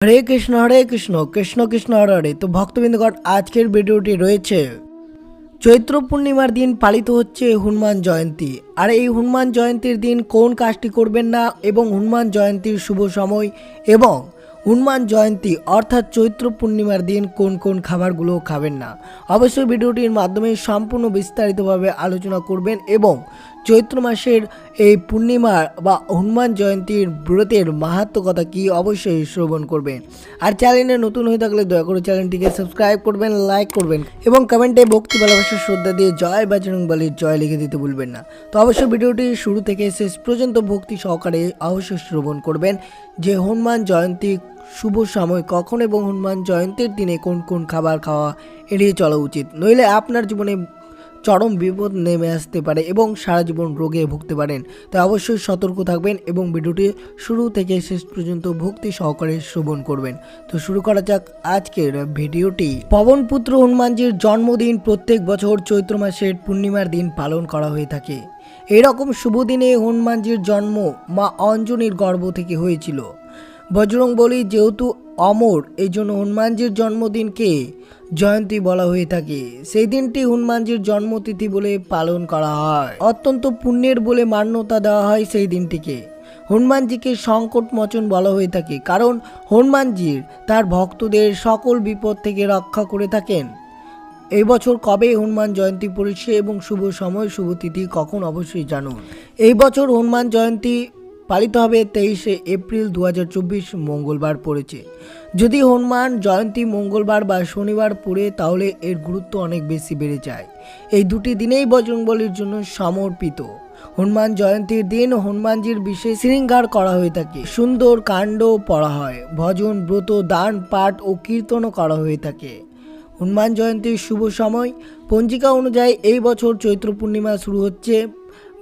হরে কৃষ্ণ হরে কৃষ্ণ কৃষ্ণ কৃষ্ণ, হরে হরে। তো ভক্তবৃন্দগণ, আজকের ভিডিওটি রয়েছে। চৈত্র পূর্ণিমার দিন পালিত হচ্ছে হনুমান জয়ন্তী। আর এই হনুমান জয়ন্তীর দিন কোন কাজটি করবেন না এবং হনুমান জয়ন্তীর শুভ সময় এবং হনুমান জয়ন্তী অর্থাৎ চৈত্র পূর্ণিমার দিন কোন কোন খাবারগুলো খাবেন না? অবশ্যই ভিডিওটির মাধ্যমে সম্পূর্ণ বিস্তারিতভাবে আলোচনা করবেন এবং চৈত্র মাসের এই পূর্ণিমা বা হনুমান জয়ন্তীর ব্রতের মাহাত্ম কথা কি অবশ্যই শ্রবণ করবেন। আর চ্যানেলে নতুন হয়ে থাকলে দয়া করে চ্যানেলটিকে সাবস্ক্রাইব করবেন, লাইক করবেন এবং কমেন্টে ভক্তি ভালোবাসার শ্রদ্ধা দিয়ে জয় বাজরং বলির জয় লিখে দিতে ভুলবেন না। তো অবশ্যই ভিডিওটি শুরু থেকে শেষ পর্যন্ত ভক্তি সহকারে অবশ্যই শ্রবণ করবেন যে হনুমান জয়ন্তী শুভ সময় কখন এবং হনুমান জয়ন্তীর দিনে কোন কোন খাবার খাওয়া এড়িয়ে চলা উচিত। নইলে আপনার জীবনে চরম বিপদ নেমে আসতে পারে এবং সারা জীবন রোগে ভুগতে পারেন। তাই অবশ্যই সতর্ক থাকবেন এবং ভিডিওটি শুরু থেকে শেষ পর্যন্ত ভক্তি সহকারে শ্রবণ করবেন। তো শুরু করা যাক আজকের ভিডিওটি। পবনপুত্র হনুমানজির জন্মদিন প্রত্যেক বছর চৈত্র মাসের পূর্ণিমার দিন পালন করা হয়ে থাকে। এরকম শুভ দিনে হনুমানজির জন্ম মা অঞ্জনীর গর্ভ থেকে হয়েছিল। বজরং বলি, যেহেতু অমর এই জন্য হনুমানজির জন্মদিনকে জয়ন্তী বলা হয়ে থাকে। সেই দিনটি হনুমানজির জন্মতিথি বলে পালন করা হয়। অত্যন্ত পুণ্যের বলে মান্যতা দেওয়া হয় সেই দিনটিকে। হনুমানজিকে সংকট মোচন বলা হয়ে থাকে, কারণ হনুমানজির তার ভক্তদের সকল বিপদ থেকে রক্ষা করে থাকেন। এই বছর কবে হনুমান জয়ন্তী পড়েছে এবং শুভ সময়, শুভ তিথি কখন অবশ্যই জানুন। এই বছর হনুমান জয়ন্তী পালিত হবে তেইশে এপ্রিল দু হাজার চব্বিশ মঙ্গলবার পড়েছে। যদি হনুমান জয়ন্তী মঙ্গলবার বা শনিবার পড়ে, তাহলে এর গুরুত্ব অনেক বেশি বেড়ে যায়। এই দুটি দিনেই বজরংবলির জন্য সমর্পিত। হনুমান জয়ন্তীর দিন হনুমানজির বিশেষ শৃঙ্গার করা হয়ে থাকে। সুন্দর কাণ্ড পড়া হয়। ভজন, ব্রত, দান, পাঠ ও কীর্তনও করা হয়ে থাকে। হনুমান জয়ন্তীর শুভ সময়। পঞ্জিকা অনুযায়ী এই বছর চৈত্র পূর্ণিমা শুরু হচ্ছে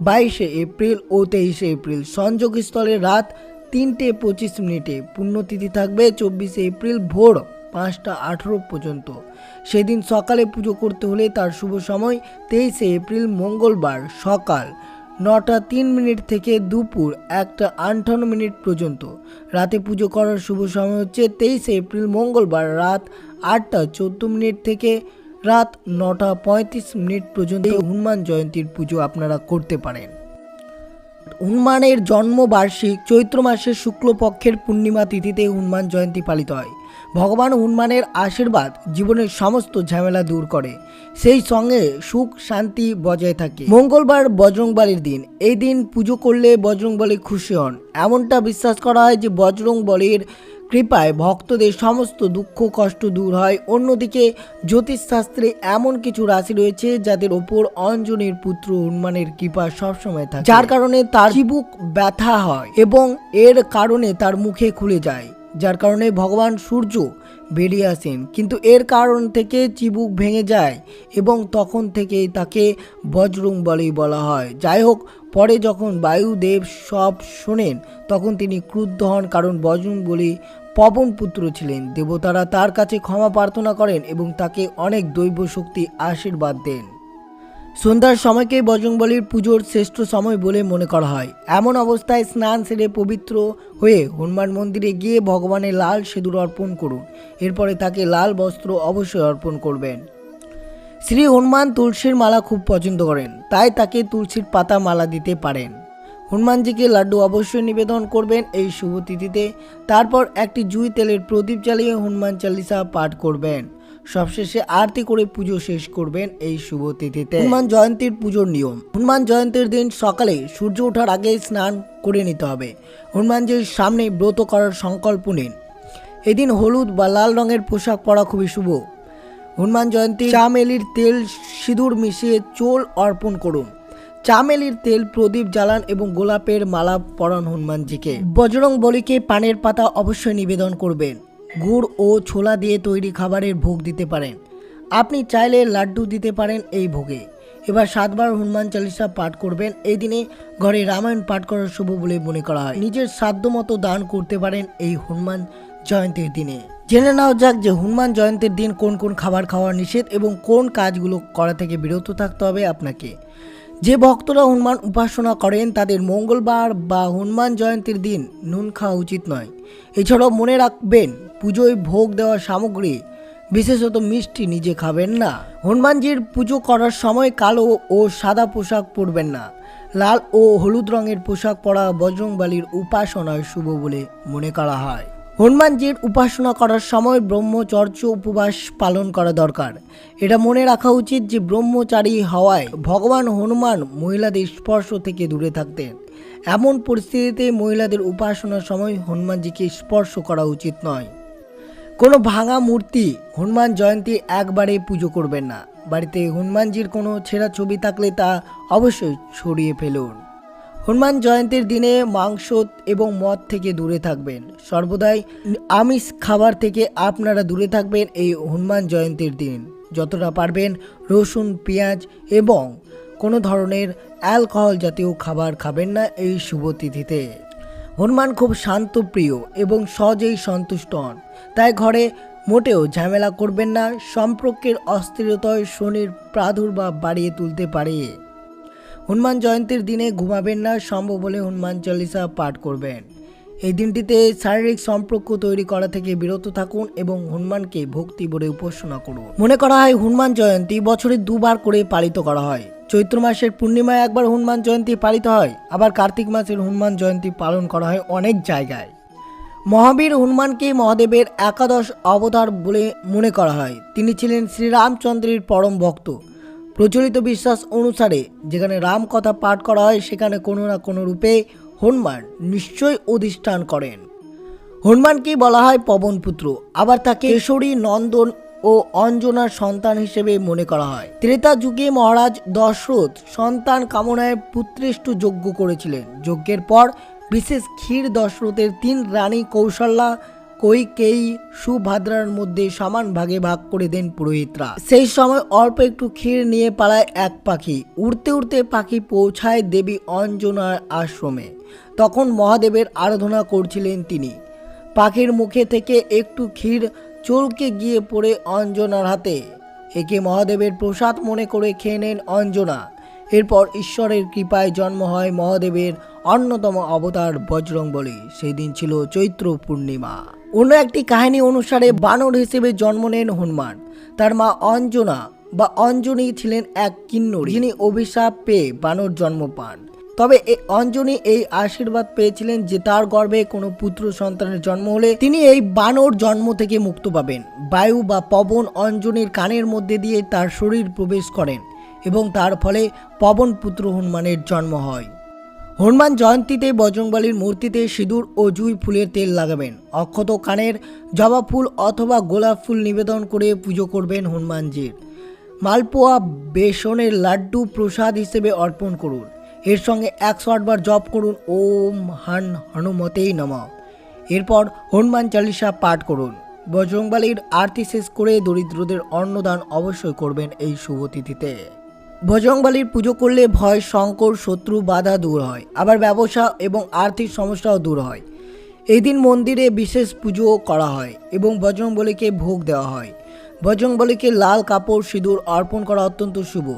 বাইশে এপ্রিল ও তেইশে এপ্রিল। সংযোগস্থলে রাত তিনটে পঁচিশ মিনিটে। পুণ্যতিথি থাকবে চব্বিশে এপ্রিল ভোর পাঁচটা আঠেরো পর্যন্ত। সেদিন সকালে পুজো করতে হলে তার শুভ সময় তেইশে এপ্রিল মঙ্গলবার সকাল নটা তিন মিনিট থেকে দুপুর একটা আটান্ন মিনিট পর্যন্ত। রাতে পুজো করার শুভ সময় হচ্ছে তেইশে এপ্রিল মঙ্গলবার রাত আটটা চোদ্দ মিনিট থেকে রাত নটা পঁয়ত্রিশ মিনিট পর্যন্ত এই হনুমান জয়ন্তীর পুজো আপনারা করতে পারেন। হনুমানের জন্মবার্ষিক চৈত্র মাসের শুক্লপক্ষের পূর্ণিমা তিথিতে হনুমান জয়ন্তী পালিত হয়। ভগবান হনুমানের আশীর্বাদ জীবনের সমস্ত ঝামেলা দূর করে। সেই সঙ্গে সুখ শান্তি বজায় থাকে। মঙ্গলবার বজরংবলীর দিন। এই দিন পুজো করলে বজরংবলী খুশি হন। এমনটা বিশ্বাস করা হয় যে বজরংবলীর কৃপায় ভক্তদের সমস্ত দুঃখ কষ্ট দূর হয়। অন্যদিকে জ্যোতিষশাস্ত্রে এমন কিছু রাশি রয়েছে যাদের ওপর অঞ্জনের পুত্র হনুমানের কৃপা সবসময় থাকে। যার কারণে তার চিবুক ব্যথা হয় এবং এর কারণে তার মুখে খুলে যায়। যার কারণে ভগবান সূর্য বেরিয়ে আসেন। কিন্তু এর কারণ থেকে চিবুক ভেঙে যায় এবং তখন থেকে তাকে বজরং বলেই বলা হয়। যাই হোক, পরে যখন বায়ুদেব সব শোনেন, তখন তিনি ক্রুদ্ধ হন কারণ বজরং বলি পবন পুত্র ছিলেন। দেবতারা তার কাছে ক্ষমা প্রার্থনা করেন এবং তাকে অনেক দৈব শক্তি আশীর্বাদ দেন। সন্ধ্যার সময়কে বজরংবলির পুজোর শ্রেষ্ঠ সময় বলে মনে করা হয়। এমন অবস্থায় স্নান সেরে পবিত্র হয়ে হনুমান মন্দিরে গিয়ে ভগবানের লাল সিঁদুর অর্পণ করুন। এরপরে তাকে লাল বস্ত্র অবশ্যই অর্পণ করবেন। শ্রী হনুমান তুলসীর মালা খুব পছন্দ করেন, তাই তাকে তুলসীর পাতা মালা দিতে পারেন। হনুমানজিকে লাড্ডু অবশ্যই নিবেদন করবেন এই শুভ তিথিতে। তারপর একটি জুই তেলের প্রদীপ জ্বালিয়ে হনুমান চালিসা পাঠ করবেন। সবশেষে আরতি করে পুজো শেষ করবেন এই শুভ তিথিতে। হনুমান জয়ন্তীর পুজোর নিয়ম। হনুমান জয়ন্তীর দিন সকালে সূর্য ওঠার আগে স্নান করে নিতে হবে। হনুমানজির সামনে ব্রত করার সংকল্প নিন। এদিন হলুদ বা লাল রঙের পোশাক পরা খুবই শুভ। হনুমান জয়ন্তী চামেলির তেল সিঁদুর মিশিয়ে চোল অর্পণ করুন। চামেলির তেল, প্রদীপ জ্বালান এবং গোলাপের মালা পরান হনুমানজিকে। বজরং বলিকে পানের পাতা অবশ্যই নিবেদন করবেন। গুড় ও ছোলা দিয়ে তৈরি খাবারের ভোগ দিতে পারেন। আপনি চাইলে লাড্ডু দিতে পারেন এই ভোগে। এবার সাতবার হনুমান চালিসা পাঠ করবেন। এই দিনে ঘরে রামায়ণ পাঠ করার শুভ বলে মনে করা হয়। নিজের সাধ্য মতো দান করতে পারেন এই হনুমান জয়ন্তীর দিনে। জেনে নাও যাক যে হনুমান জয়ন্তীর দিন কোন কোন খাবার খাওয়া নিষেধ এবং কোন কাজগুলো করা থেকে বিরত থাকতে হবে আপনাকে। যে ভক্তরা হনুমান উপাসনা করেন, তাদের মঙ্গলবার বা হনুমান জয়ন্তীর দিন নুন খাওয়া উচিত নয়। এছাড়াও মনে রাখবেন, পুজোয় ভোগ দেওয়া সামগ্রী, বিশেষত মিষ্টি নিজে খাবেন না। হনুমানজির পুজো করার সময় কালো ও সাদা পোশাক পরবেন না। লাল ও হলুদ রঙের পোশাক পরা বজরংবালির উপাসনায় শুভ বলে মনে করা হয়। হনুমানজির উপাসনা করার সময় ব্রহ্মচর্য উপবাস পালন করা দরকার। এটা মনে রাখা উচিত যে ব্রহ্মচারী হওয়ায় ভগবান হনুমান মহিলাদের স্পর্শ থেকে দূরে থাকতেন। এমন পরিস্থিতিতে মহিলাদের উপাসনার সময় হনুমানজিকে স্পর্শ করা উচিত নয়। কোনো ভাঙা মূর্তি হনুমান জয়ন্তী একবারে পুজো করবেন না। বাড়িতে হনুমানজির কোনো ছেঁড়া ছবি থাকলে তা অবশ্যই ছড়িয়ে ফেলুন। হনুমান জয়ন্তীর দিনে মাংস এবং মদ থেকে দূরে থাকবেন। সর্বদাই আমিষ খাবার থেকে আপনারা দূরে থাকবেন এই হনুমান জয়ন্তীর দিন। যতটা পারবেন রসুন, পেঁয়াজ এবং কোনো ধরনের অ্যালকোহল জাতীয় খাবার খাবেন না এই শুভ তিথিতে। হনুমান খুব শান্তপ্রিয় এবং সহজেই সন্তুষ্ট হন। তাই ঘরে মোটেও ঝামেলা করবেন না। সম্পর্কের অস্থিরতায় শনির প্রাদুর্ভাব বাড়িয়ে তুলতে পারে। হনুমান জয়ন্তীর দিনে ঘুমাবেন না, সম্ভব হলে হনুমান চল্লিশা পাঠ করবেন। এই দিনটিতে শারীরিক সম্পর্ক তৈরি করা থেকে বিরত থাকুন এবং হনুমানকে ভক্তি বলে উপাসনা করুন। মনে করা হয় হনুমান জয়ন্তী বছরে দুবার করে পালিত করা হয়। চৈত্র মাসের পূর্ণিমায় একবার হনুমান জয়ন্তী পালিত হয়, আবার কার্তিক মাসের হনুমান জয়ন্তী পালন করা হয় অনেক জায়গায়। মহাবীর হনুমানকে মহাদেবের একাদশ অবতার বলে মনে করা হয়। তিনি ছিলেন শ্রীরামচন্দ্রের পরম ভক্ত। প্রচলিত বিশ্বাস অনুসারে যেখানে রাম কথা পাঠ করা হয়, সেখানে কোনো না কোনো রূপে হনুমান নিশ্চয়ই অধিষ্ঠান করেন। হনুমানকে বলা হয় পবনপুত্র। আবার তাকে কেশরী, নন্দন ও অঞ্জনার সন্তান হিসেবে মনে করা হয়। ত্রেতা যুগে মহারাজ দশরথ সন্তান কামনায় পুত্রেষ্ঠ যজ্ঞ করেছিলেন। যজ্ঞের পর বিশেষ ক্ষীর দশরথের তিন রানী কৌশল্যা কৈকেয়ী সুভাদ্রার মধ্যে সমান ভাগে ভাগ করে দেন পুরোহিতরা। সেই সময় অল্প একটু ক্ষীর নিয়ে পালায় এক পাখি। উড়তে উড়তে পাখি পৌঁছায় দেবী অঞ্জনার আশ্রমে। তখন মহাদেবের আরাধনা করছিলেন তিনি। পাখির মুখে থেকে একটু ক্ষীর চলকে গিয়ে পড়ে অঞ্জনার হাতে। একে মহাদেবের প্রসাদ মনে করে খেয়ে নেন অঞ্জনা। এরপর ঈশ্বরের কৃপায় জন্ম হয় মহাদেবের অন্যতম অবতার বজরং বলি সেই দিন ছিল চৈত্র পূর্ণিমা। অন্য একটি কাহিনী অনুসারে বানর হিসেবে জন্ম নেন হনুমান। তার মা অঞ্জনা বা অঞ্জনী ছিলেন এক কিন্নর যিনি অভিশাপ পেয়ে বানর জন্ম পান। তবে এই অঞ্জনী এই আশীর্বাদ পেয়েছিলেন যে তার গর্ভে কোনো পুত্র সন্তানের জন্ম হলে তিনি এই বানর জন্ম থেকে মুক্ত পাবেন। বায়ু বা পবন অঞ্জনীর কানের মধ্যে দিয়ে তার শরীর প্রবেশ করেন এবং তার ফলে পবন পুত্র হনুমানের জন্ম হয়। হনুমান জয়ন্তীতে বজরংবলীর মূর্তিতে সিঁদুর ও জুই ফুলের তেল লাগাবেন। অক্ষত কানের জবা ফুল অথবা গোলাপ ফুল নিবেদন করে পুজো করবেন হনুমানজির। মালপোয়া বেসনের লাড্ডু প্রসাদ হিসেবে অর্পণ করুন। এর সঙ্গে একশো আটবার জপ করুন। ওম হান হনুমতেই নম। এরপর হনুমান চালিসা পাঠ করুন। বজরংবালির আরতি শেষ করে দরিদ্রদের অন্নদান অবশ্যই করবেন এই শুভ তিথিতে। বজরংবালির পুজো করলে ভয়, সংকট, শত্রু, বাধা দূর হয়। আবার ব্যবসা এবং আর্থিক সমস্যাও দূর হয়। এই দিন মন্দিরে বিশেষ পুজো করা হয় এবং বজরংবলীকে ভোগ দেওয়া হয়। বজরংবলীকে লাল কাপড়, সিঁদুর অর্পণ করা অত্যন্ত শুভ।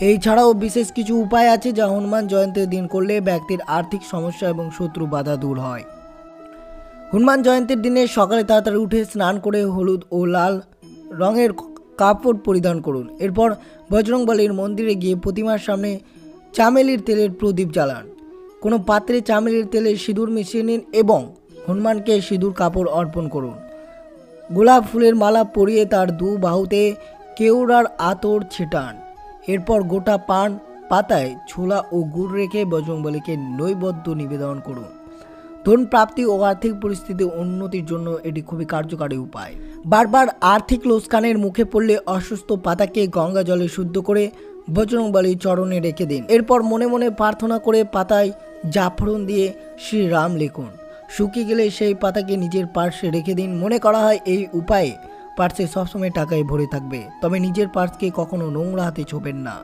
এই ছাড়াও বিশেষ কিছু উপায় আছে যা হনুমান জয়ন্তীর দিন করলে ব্যক্তির আর্থিক সমস্যা এবং শত্রু বাধা দূর হয়। হনুমান জয়ন্তীর দিনে সকালে তাড়াতাড়ি উঠে স্নান করে হলুদ ও লাল রঙের কাপড় পরিধান করুন। এরপর বজরংবলীর মন্দিরে গিয়ে প্রতিমার সামনে চামেলির তেলের প্রদীপ জ্বালান। কোনো পাত্রে চামেলির তেলে সিঁদুর মিশিয়ে নিন এবং হনুমানকে সিঁদুর কাপড় অর্পণ করুন। গোলাপ ফুলের মালা পরিয়ে তার দু বাহুতে কেউড়ার আতর ছিটান। এরপর গোটা পান পাতায় ছোলা ও গুড় রেখে বজরংবলীকে নৈবদ্য নিবেদন করুন। ধন প্রাপ্তি ও আর্থিক পরিস্থিতি উন্নতির জন্য এটি খুবই কার্যকারী উপায়। বারবার আর্থিক লোসকানের মুখে পড়লে অসুস্থ পাতাকে গঙ্গা জলে শুদ্ধ করে বজরংবলী চরণে রেখে দিন। এরপর মনে মনে প্রার্থনা করে পাতায় জাফরন দিয়ে শ্রীরাম লিখুন। শুকিয়ে গেলে সেই পাতাকে নিজের পার্শ্বে রেখে দিন। মনে করা হয় এই উপায়ে পার্সে সবসময় টাকায় ভরে থাকবে। তবে নিজের পার্সকে কখনো নোংরা হাতে ছোবেন না।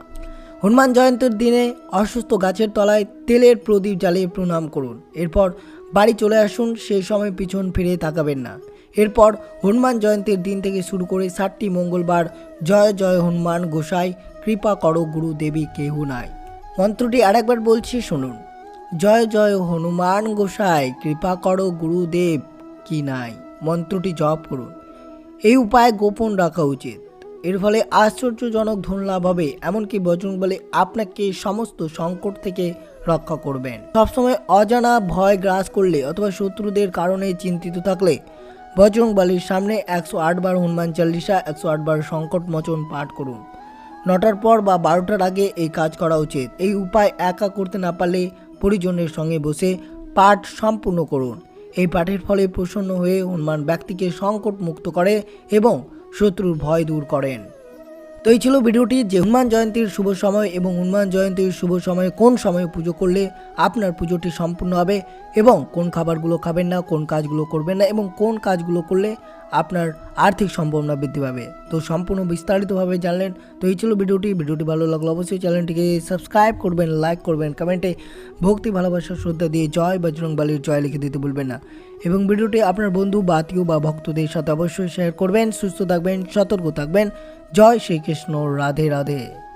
হনুমান জয়ন্তীর দিনে অসুস্থ গাছের তলায় তেলের প্রদীপ জ্বালিয়ে প্রণাম করুন। এরপর বাড়ি চলে আসুন সেই সময় পিছন ফিরে তাকাবেন না। এরপর হনুমান জয়ন্তীর দিন থেকে শুরু করে ষাটটি মঙ্গলবার জয় জয় হনুমান গোসাই, কৃপা করো গুরু দেবী কেহু নাই। মন্ত্রটি আরেকবার বলছি, শুনুন। জয় জয় হনুমান গোসাই, কৃপা করো গুরুদেব কি নাই। মন্ত্রটি জপ করুন। এই উপায় গোপন রাখা উচিত। এর ফলে আশ্চর্যজনক ধন লাভ হবে, এমনকি বজরংবলী আপনাকে সমস্ত সংকট থেকে রক্ষা করবেন। সবসময় অজানা ভয় গ্রাস করলে অথবা শত্রুদের কারণে চিন্তিত থাকলে বজরংবলীর সামনে একশো আট বার হনুমান চাল্লিশা, একশো বার সংকট মোচন পাঠ করুন। নটার পর বা বারোটার আগে এই কাজ করা উচিত। এই উপায় একা করতে না পারলে পরিজনের সঙ্গে বসে পাঠ সম্পূর্ণ করুন। এই পাঠের ফলে প্রসন্ন হয়ে হনুমান ব্যক্তিকে সংকট মুক্ত করে এবং শত্রুর ভয় দূর করেন। তো এই ছিল ভিডিওটি, যে হনুমান জয়ন্তীর শুভ সময় এবং হনুমান জয়ন্তীর শুভ সময়ে কোন সময়ে পুজো করলে আপনার পুজোটি সম্পূর্ণ হবে এবং কোন খাবারগুলো খাবেন না, কোন কাজগুলো করবেন না এবং কোন কাজগুলো করলে আপনার আর্থিক সম্ভাবনা বৃদ্ধি পাবে। তো সম্পূর্ণ বিস্তারিতভাবে জানলেন। তো এই ছিল ভিডিওটি। ভিডিওটি ভালো লাগল অবশ্যই চ্যানেলটিকে সাবস্ক্রাইব করবেন, লাইক করবেন, কমেন্টে ভক্তি, ভালোবাসা, শ্রদ্ধা দিয়ে জয় বজরং বালির জয় লিখে দিতে ভুলবেন না। এবং ভিডিওটি আপনার বন্ধু বা আত্মীয় বা ভক্তদের সাথে অবশ্যই শেয়ার করবেন। সুস্থ থাকবেন, সতর্ক থাকবেন। জয় শ্রীকৃষ্ণ। রাধে রাধে।